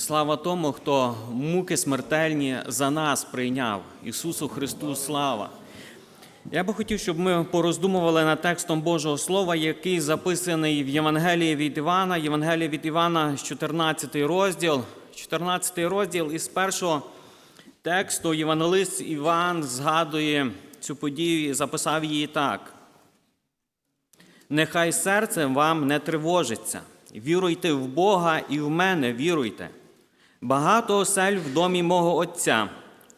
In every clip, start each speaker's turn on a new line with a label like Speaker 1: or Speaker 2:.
Speaker 1: Слава тому, хто муки смертельні за нас прийняв. Ісусу Христу слава. Я би хотів, щоб ми пороздумували над текстом Божого Слова, який записаний в Євангелії від Івана, Євангелія від Івана, 14 розділ. 14 розділ із першого тексту Євангелист Іван згадує цю подію і записав її так. Нехай серце вам не тривожиться. Віруйте в Бога і в мене віруйте. Багато осель в домі мого Отця.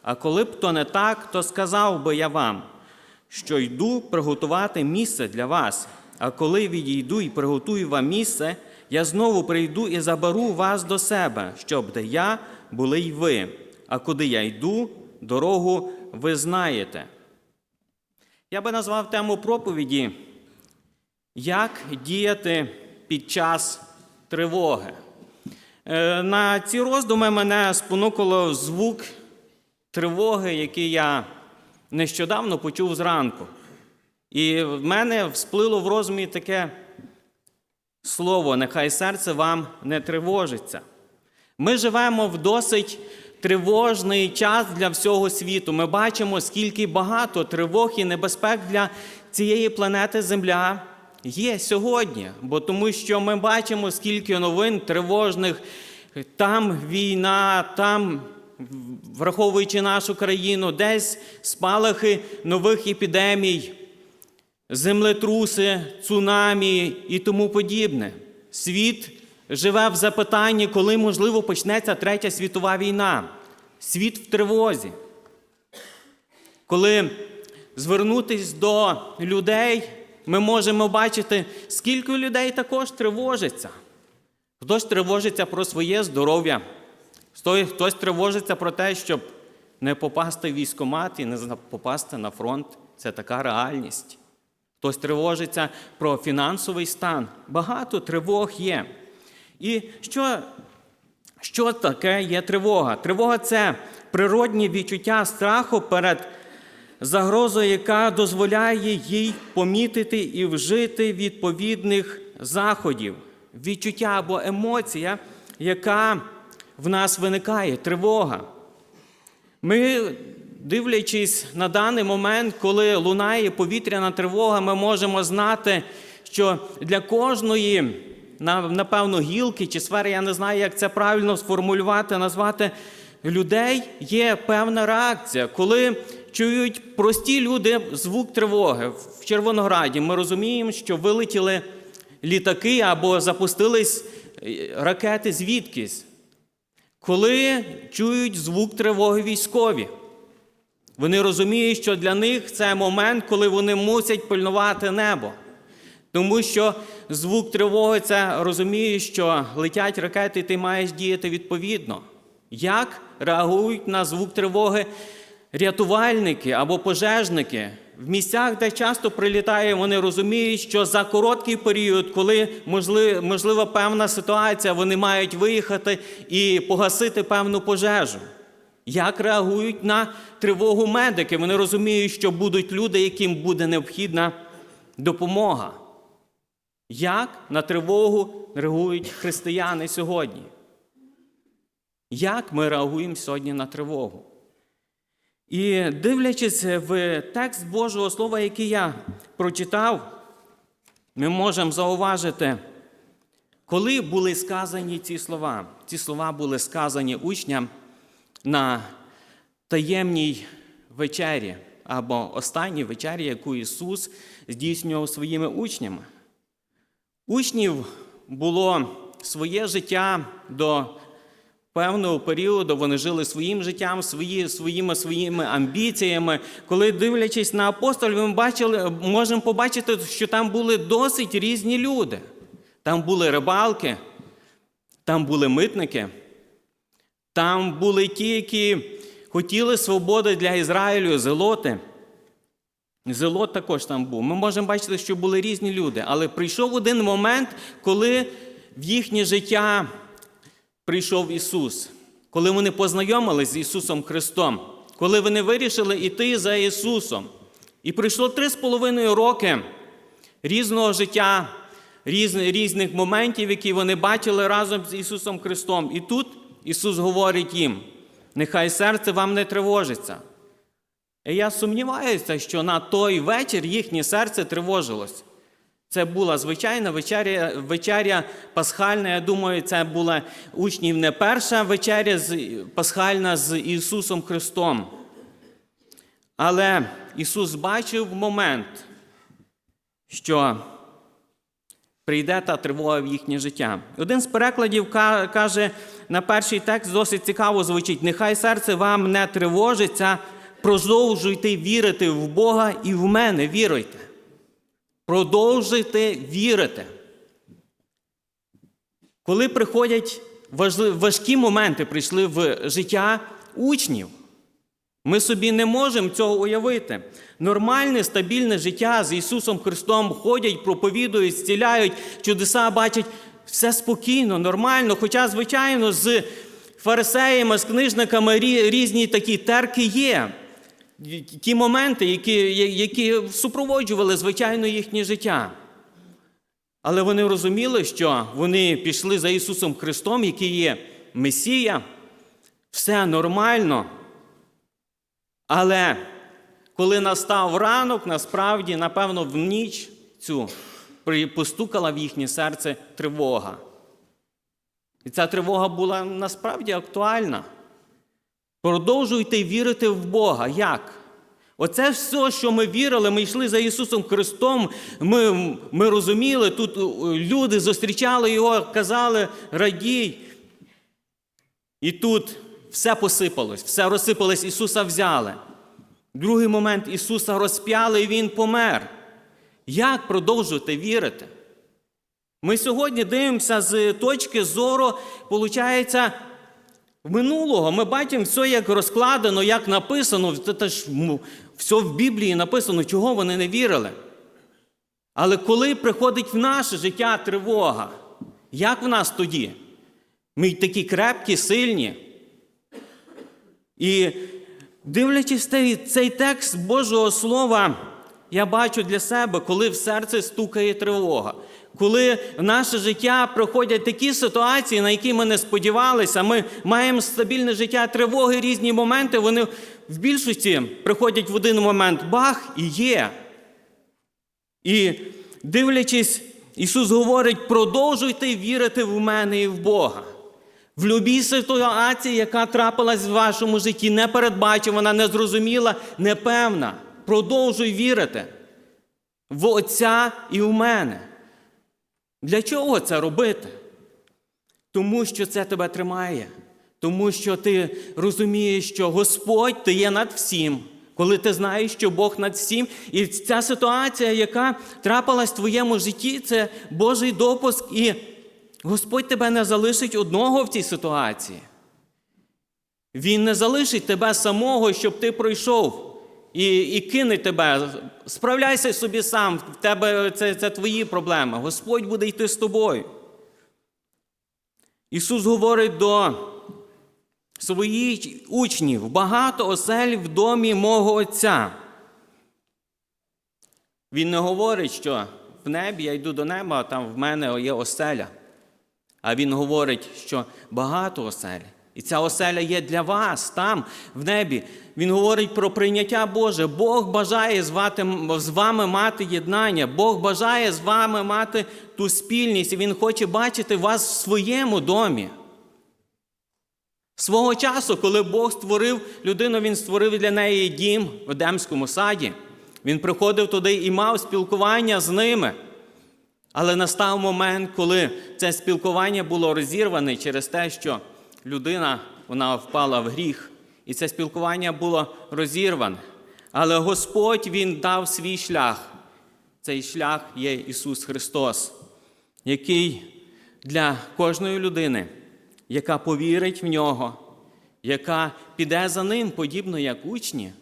Speaker 1: А коли б то не так, то сказав би я вам, що йду приготувати місце для вас. А коли відійду і приготую вам місце, я знову прийду і заберу вас до себе, щоб де я були й ви. А куди я йду, дорогу ви знаєте. Я би назвав тему проповіді як діяти під час тривоги? Е, На ці роздуми мене спонукало звук тривоги, який я нещодавно почув зранку. І в мене всплило в розумі таке слово: нехай серце вам не тривожиться. Ми живемо в досить тривожний час для всього світу. Ми бачимо, скільки багато тривог і небезпек для цієї планети Земля є сьогодні. Бо тому що ми бачимо, скільки новин тривожних, там війна, там, враховуючи нашу країну, десь спалахи нових епідемій, землетруси, цунамі і тому подібне. Світ живе в запитанні, коли можливо почнеться третя світова війна. Світ в тривозі. Коли звернутись до людей, ми можемо бачити, скільки людей також тривожиться. Хтось тривожиться про своє здоров'я, хтось- тривожиться про те, щоб не попасти в військкомат і не попасти на фронт. Це така реальність. Хтось тривожиться про фінансовий стан. Багато тривог є. І що, що таке є тривога? Тривога це природні відчуття страху перед загрозою, яка дозволяє їй помітити і вжити відповідних заходів. Відчуття або емоція, яка в нас виникає, тривога. Ми, дивлячись на даний момент, коли лунає повітряна тривога, ми можемо знати, що для кожної, напевно, гілки чи сфери, я не знаю, як це правильно сформулювати, назвати людей, є певна реакція. Коли чують прості люди звук тривоги в Червонограді, ми розуміємо, що вилетіли літаки або запустились е, ракети звідкись коли чують звук тривоги військові. Вони розуміють, що для них це момент, коли вони мусять пильнувати небо. Тому що звук тривоги це розуміє, що летять ракети, і ти маєш діяти відповідно. Як реагують на звук тривоги рятувальники або пожежники? В місцях, де часто прилітає, вони розуміють, що за короткий період, коли можли- можлива певна ситуація, вони мають виїхати і погасити певну пожежу. Як реагують на тривогу медики? Вони розуміють, що будуть люди, яким буде необхідна допомога. Як на тривогу реагують християни сьогодні? Як ми реагуємо сьогодні на тривогу? І дивлячись в текст Божого Слова, який я прочитав, ми можемо зауважити, коли були сказані ці слова. Ці слова були сказані учням на таємній вечері або останній вечері, яку Ісус здійснював своїми учнями. Учнів було своє життя до певного періоду, вони жили своїм життям, свої, своїми своїми амбіціями. Коли дивлячись на апостолів, ми бачили, можемо побачити, що там були досить різні люди. Там були рибалки, там були митники, там були ті, які хотіли свободи для Ізраїлю, зелоти. Зелот також там був. Ми можемо бачити, що були різні люди, але прийшов один момент, коли в їхнє життя прийшов Ісус, коли вони познайомились з Ісусом Христом, коли вони вирішили йти за Ісусом. І пройшло три з половиною роки різного життя, різних моментів, які вони бачили разом з Ісусом Христом. І тут Ісус говорить їм, нехай серце вам не тривожиться. І я сумніваюся, що на той вечір їхнє серце тривожилось. Це була звичайна вечеря, вечеря пасхальна. Я думаю, це була учнів не перша вечеря пасхальна з Ісусом Христом. Але Ісус бачив момент, що прийде та тривога в їхнє життя. Один з перекладів каже на перший текст досить цікаво звучить: нехай серце вам не тривожиться, продовжуйте вірити в Бога і в мене віруйте. Продовжуйте вірити. Коли приходять важкі моменти, прийшли в життя учнів, ми собі не можемо цього уявити. Нормальне, стабільне життя з Ісусом Христом ходять, проповідують, зціляють, чудеса бачать все спокійно, нормально. Хоча, звичайно, з фарисеями, з книжниками різні такі терки є. Ті моменти, які, які супроводжували, звичайно, їхнє життя. Але вони розуміли, що вони пішли за Ісусом Христом, який є Месія, все нормально. Але коли настав ранок, насправді, напевно, в ніч цю постукала в їхнє серце тривога. І ця тривога була насправді актуальна. Продовжуйте вірити в Бога. Як? Оце все, що ми вірили, ми йшли за Ісусом Христом, ми, ми розуміли, тут е, люди зустрічали Його, казали, радій. І тут все посипалось, все розсипалось, Ісуса взяли. Другий момент Ісуса розп'яли і Він помер. Як продовжувати вірити? Ми сьогодні дивимося з точки зору, виходить, минулого. Ми бачимо все, як розкладено, як написано. Це ну, все в Біблії написано, чого вони не вірили. Але коли приходить в наше життя тривога, як в нас тоді? Ми такі крепкі, сильні. І дивлячись цей, цей текст Божого Слова, я бачу для себе, коли в серці стукає тривога. Коли в наше життя проходять такі ситуації, на які ми не сподівалися, ми маємо стабільне життя, тривоги, різні моменти, вони в більшості приходять в один момент бах і є. І дивлячись, Ісус говорить: продовжуйте вірити в мене і в Бога. В любій ситуації, яка трапилась в вашому житті, непередбачувана, незрозуміла, непевна. Продовжуй вірити в Отця і в мене. Для чого це робити? Тому що це тебе тримає. Тому що ти розумієш, що Господь ти є над всім. Коли ти знаєш, що Бог над всім, і ця ситуація, яка трапилась в твоєму житті, це Божий допуск, і Господь тебе не залишить одного в цій ситуації. Він не залишить тебе самого, щоб ти пройшов і і кине тебе. Справляйся собі сам, в тебе це, це твої проблеми. Господь буде йти з тобою. Ісус говорить до своїх учнів: багато осель в домі мого Отця. Він не говорить, що в небі я йду до неба, а там в мене є оселя. А він говорить, що багато осель. І ця оселя є для вас там, в небі. Він говорить про прийняття Боже. Бог бажає з з вами мати єднання, Бог бажає з вами мати ту спільність, і Він хоче бачити вас в своєму домі. Свого часу, коли Бог створив людину, Він створив для неї дім в Едемському саді. Він приходив туди і мав спілкування з ними. Але настав момент, коли це спілкування було розірване через те, що людина вона впала в гріх, і це спілкування було розірване. Але Господь Він дав свій шлях. Цей шлях є Ісус Христос, який для кожної людини, яка повірить в нього, яка піде за ним, подібно як учні,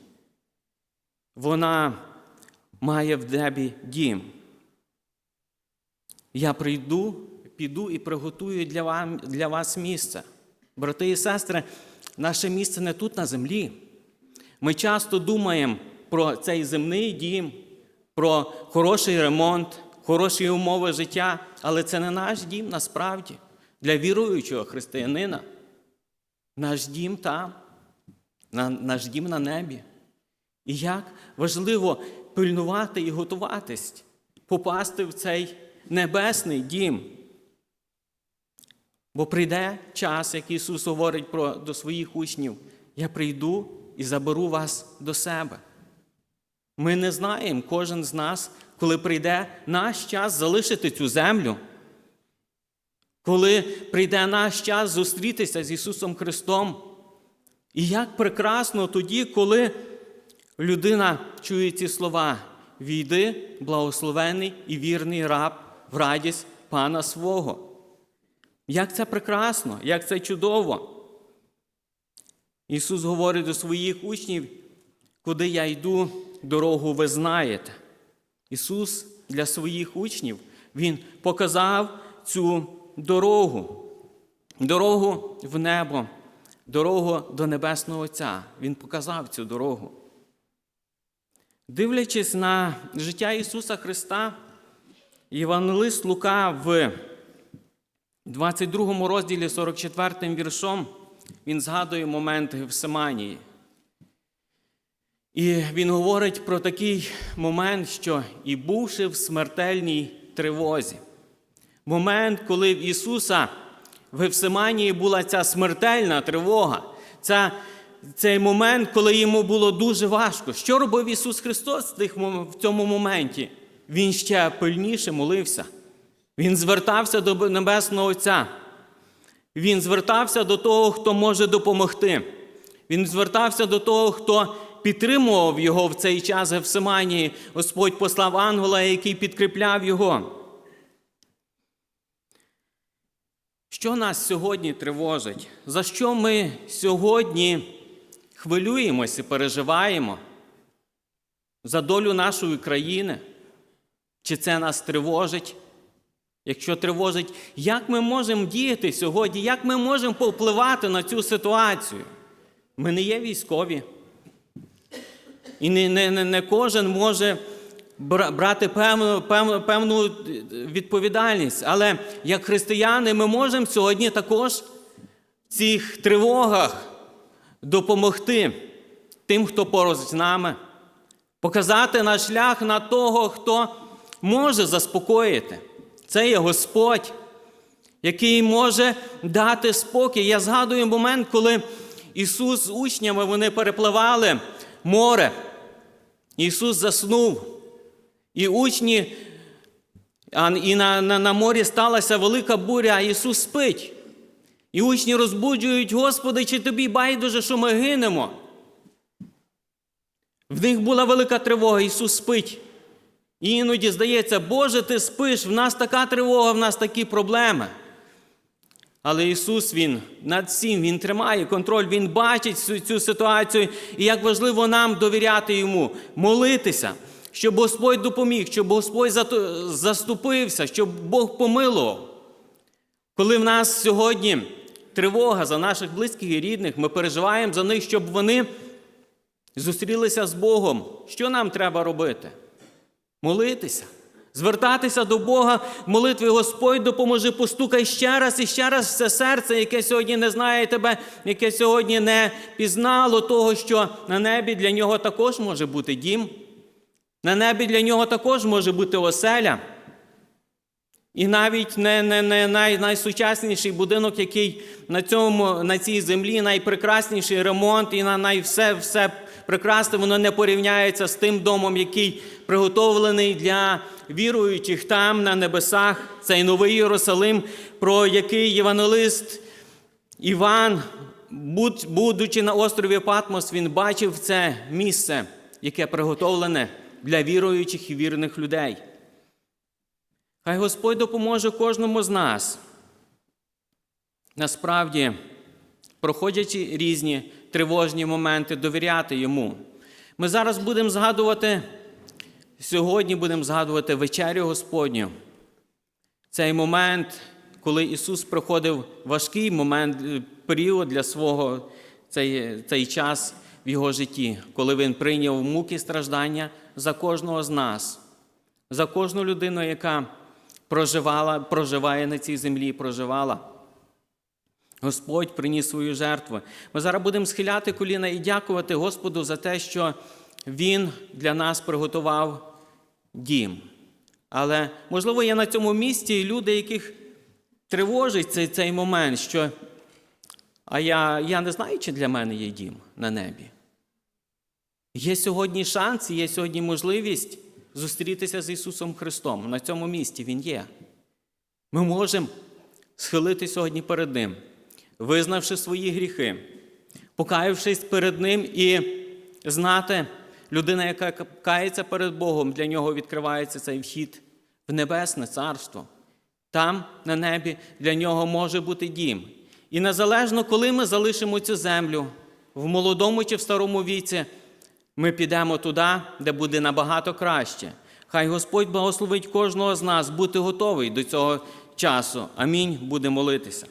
Speaker 1: вона має в небі дім. Я прийду, піду і приготую для, вас місце. Брати і сестри, наше місце не тут на землі. Ми часто думаємо про цей земний дім, про хороший ремонт, хороші умови життя, але це не наш дім насправді для віруючого християнина. наш дім там, наш дім на небі. І як важливо пильнувати і готуватись, попасти в цей небесний дім. Бо прийде час, як Ісус говорить про, до своїх учнів, я прийду і заберу вас до себе. Ми не знаємо, кожен з нас, коли прийде наш час залишити цю землю, коли прийде наш час зустрітися з Ісусом Христом. І як прекрасно тоді, коли людина чує ці слова: війди, благословений і вірний раб в радість Пана свого. Як це прекрасно, як це чудово. Ісус говорить до своїх учнів, куди я йду, дорогу ви знаєте. Ісус для своїх учнів Він показав цю дорогу, дорогу в небо, дорогу до Небесного Отця. Він показав цю дорогу. Дивлячись на життя Ісуса Христа, Євангелист Лука в 22 розділі 44 віршом він згадує момент Гефсиманії. І він говорить про такий момент, що і бувши в смертельній тривозі. Момент, коли в Ісуса в Гефсиманії була ця смертельна тривога, ця, цей момент, коли йому було дуже важко. Що робив Ісус Христос в, в цьому моменті? Він ще пильніше молився. Він звертався до Небесного Отця. Він звертався до того, хто може допомогти. Він звертався до того, хто підтримував його в цей час Гефсиманії. Господь послав ангела, який підкріпляв його. Що нас сьогодні тривожить? За що ми сьогодні хвилюємося і переживаємо? За долю нашої країни? Чи це нас тривожить? Якщо тривожить, як ми можемо діяти сьогодні, як ми можемо повпливати на цю ситуацію? Ми не є військові. І не не, не, кожен може брати певну, певну, певну відповідальність. Але як християни ми можемо сьогодні також в цих тривогах допомогти тим, хто поруч з нами, показати наш шлях на того, хто може заспокоїти. Це є Господь, який може дати спокій. Я згадую момент, коли Ісус з учнями вони перепливали море. Ісус заснув. І учні, і на, на, на морі сталася велика буря, а Ісус спить. І учні розбуджують, Господи, чи тобі байдуже, що ми гинемо? В них була велика тривога, Ісус спить. І іноді здається, Боже, ти спиш, в нас така тривога, в нас такі проблеми. Але Ісус Він над всім, Він тримає контроль, Він бачить цю, цю ситуацію, і як важливо нам довіряти Йому, молитися, щоб Господь допоміг, щоб Господь заступився, щоб Бог помилував. Коли в нас сьогодні тривога за наших близьких і рідних, ми переживаємо за них, щоб вони зустрілися з Богом. Що нам треба робити? Молитися, звертатися до Бога в молитві Господь допоможи, постукай ще раз і ще раз все серце, яке сьогодні не знає тебе, яке сьогодні не пізнало того, що на небі для нього також може бути дім, на небі для нього також може бути оселя. І навіть не не, не най, найсучасніший будинок, який на цьому, на цій землі, найпрекрасніший ремонт, і на най все, все прекрасне, воно не порівняється з тим домом, який приготовлений для віруючих там на небесах, цей новий Єрусалим, про який євангелист Іван, будучи на острові Патмос, він бачив це місце, яке приготовлене для віруючих і вірних людей. Хай Господь допоможе кожному з нас. Насправді, проходячи різні тривожні моменти, довіряти йому. Ми зараз будемо згадувати, сьогодні будемо згадувати вечерю Господню. Цей момент, коли Ісус проходив важкий момент, е, період для свого цей, цей час в Його житті, коли Він прийняв муки страждання за кожного з нас, за кожну людину, яка проживала, проживає на цій землі, проживала. Господь приніс свою жертву. Ми зараз будемо схиляти коліна і дякувати Господу за те, що Він для нас приготував дім. Але, можливо, є на цьому місці люди, яких тривожить цей, цей момент, що а я, я не знаю, чи для мене є дім на небі. Є сьогодні шанс, є сьогодні можливість зустрітися з Ісусом Христом. На цьому місці Він є. Ми можемо схилити сьогодні перед Ним, визнавши свої гріхи, покаявшись перед Ним і знати, людина, яка кається перед Богом, для нього відкривається цей вхід в Небесне Царство. Там, на небі, для нього може бути дім. І незалежно, коли ми залишимо цю землю, в молодому чи в старому віці, ми підемо туди, де буде набагато краще. Хай Господь благословить кожного з нас бути готовий до цього часу. Амінь. Буде молитися.